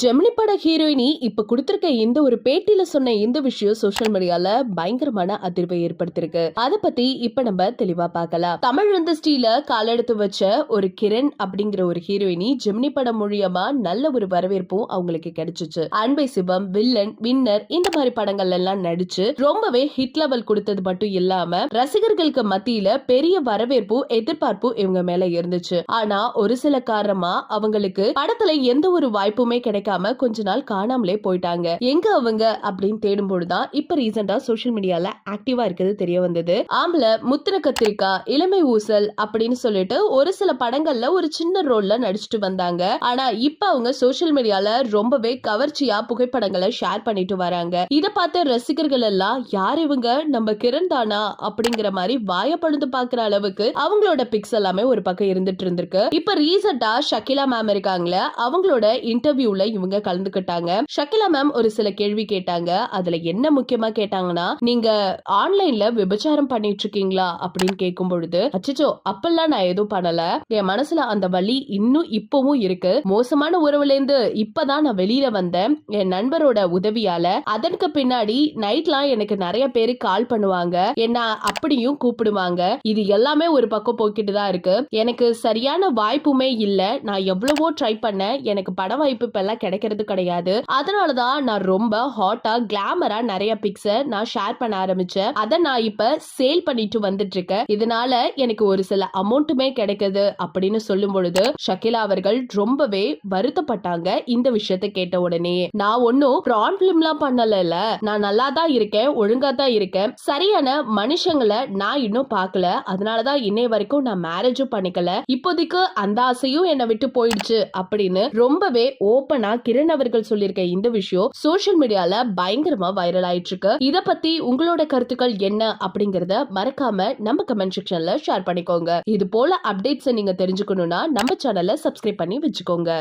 ஜெமினி பட ஹீரோயினி இப்ப கொடுத்துருக்க இந்த ஒரு பேட்டியில சொன்ன இந்த விஷயம் சோஷியல் மீடியால பயங்கரமான அதிர்வை ஏற்படுத்திருக்கு அத பத்தி இப்ப நம்ம தெளிவா பார்க்கலாம். தமிழ் இண்டஸ்ட்ரியில காலெடுத்து வச்ச ஒரு கிரண் அப்படிங்கிற ஒரு ஹீரோயினி ஜெமினி படம் மூலியமா நல்ல ஒரு வரவேற்பும் அவங்களுக்கு கிடைச்சிச்சு. அன்பை சிவம் வில்லன் வின்னர் இந்த மாதிரி படங்கள் எல்லாம் நடிச்சு ரொம்பவே ஹிட் லெவல் கொடுத்தது மட்டும் இல்லாம ரசிகர்களுக்கு மத்தியில பெரிய வரவேற்பும் எதிர்பார்ப்பும் இவங்க மேல இருந்துச்சு. ஆனா ஒரு சில காரணமா அவங்களுக்கு படத்துல எந்த ஒரு வாய்ப்புமே கிடைக்காம கொஞ்ச நாள் காணாமலே போயிட்டாங்க. எங்க அவங்க? அப்படின்னு தேடும் பொழுதுதான் இப்ப ரீசெண்டா சோஷியல் மீடியால ஆக்டிவா இருக்கிறது தெரிய வந்தது. ஆம்பளை முத்திர கத்திரிக்கா இளமை ஊசல் அப்படின்னு சொல்லிட்டு ஒரு சில படங்கள்ல ஒரு சின்ன ரோல்ல நடிச்சிட்டு வந்தாங்க. ஆனா இப்ப அவங்க சோஷியல் மீடியால ரொம்பவே கவர்ச்சியா புகைப்படங்களை ஷேர் பண்ணிட்டு வராங்க. இத பார்த்த ரசிகர்கள் எல்லாம் யார் இவங்க? நம்ம கிரண் தானா? அப்படிங்கிற மாதிரி வாயப்படுந்து பாக்குற அளவுக்கு அவங்களோட பிக்ஸ் எல்லாமே ஒரு பக்கம் இருந்துட்டு இருந்திருக்கு. இப்ப ரீசெண்டா ஷக்கிலா மேம் இருக்காங்களே அவங்களோட இன்டர்வியூல இவங்க கலந்துக்கிட்டாங்க. ஷக்கிலா மேம் ஒரு சில கேள்வி கேட்டாங்க. அதுல என்ன முக்கியமா கேட்டாங்கன்னா நீங்க ஆன்லைன்ல விபச்சாரம் பண்ணிட்டு இருக்கீங்களா அப்படின்னு கேட்கும் பொழுது அச்சோ அப்பெல்லாம் நான் எதுவும் பண்ணல. என் மனசுல அந்த வழி இன்னும் இப்பவும் இருக்கு. மோசமான உறவுல இருந்து இப்பதான் நான் வெளியில வந்தேன். என் நண்பரோட உதவியால. அதற்கு பின்னாடி நைட்லாம் எனக்கு நிறைய பேரு கால் பண்ணுவாங்க. என்ன அப்படியும் கூப்பிடுவாங்க. இது எல்லாமே ஒரு பக்கம் போய்கிட்டு தான் இருக்கு. எனக்கு சரியான வாய்ப்புமே இல்ல. நான் எவ்வளவோ ட்ரை பண்ண எனக்கு பட வாய்ப்பு இப்பெல்லாம் கிடைக்கிறது கிடையாது. அதனாலதான் நான் ரொம்ப ஹாட்டா கிளாமரா நிறைய பிக்ஸ நான் ஷேர் பண்ண ஆரம்பிச்சேன். அதை நான் இப்ப சேல் பண்ணிட்டு வந்துட்டு இருக்கேன். இதனால எனக்கு ஒரு சில அமௌண்ட்டுமே கிடைக்குது அப்படின்னு சொல்லும் பொழுது ஷக்கிலா அவர்கள் ரொம்பவே வருத்தப்பட்டாங்க இந்த விஷயத்தை கேட்ட உடனே. நான் ஒன்னும் ப்ரான் பிலிம்லாம் பண்ணல நான் நல்லா தான் இருக்கேன் ஒழுங்கா தான் இருக்கேன். சரியான மனுஷங்களை நான் இன்னும் பார்க்கல. அதனாலதான் இன்னை வரைக்கும் நான் மேரேஜும் பண்ணிக்கல. இப்போதைக்கு அந்த ஆசையும் என்னை விட்டு போயிடுச்சு அப்படின்னு ரொம்பவே ஓப்பனா கிரண் அவர்கள் சொல்லியிருக்க இந்த விஷயம் சோஷியல் மீடியால பயங்கரமா வைரல் ஆயிட்டு இருக்கு இத பத்தி உங்களோட கருத்துக்கள் என்ன அப்படிங்கறத மறக்காம நம்ம கமெண்ட் செக்ஷன்ல ஷேர் பண்ணிக்கோங்க. இது போல அப்டேட்ஸ் நீங்க தெரிஞ்சுக்கணும்னா நம்ம சேனலை சப்ஸ்கிரைப் பண்ணி வச்சுக்கோங்க.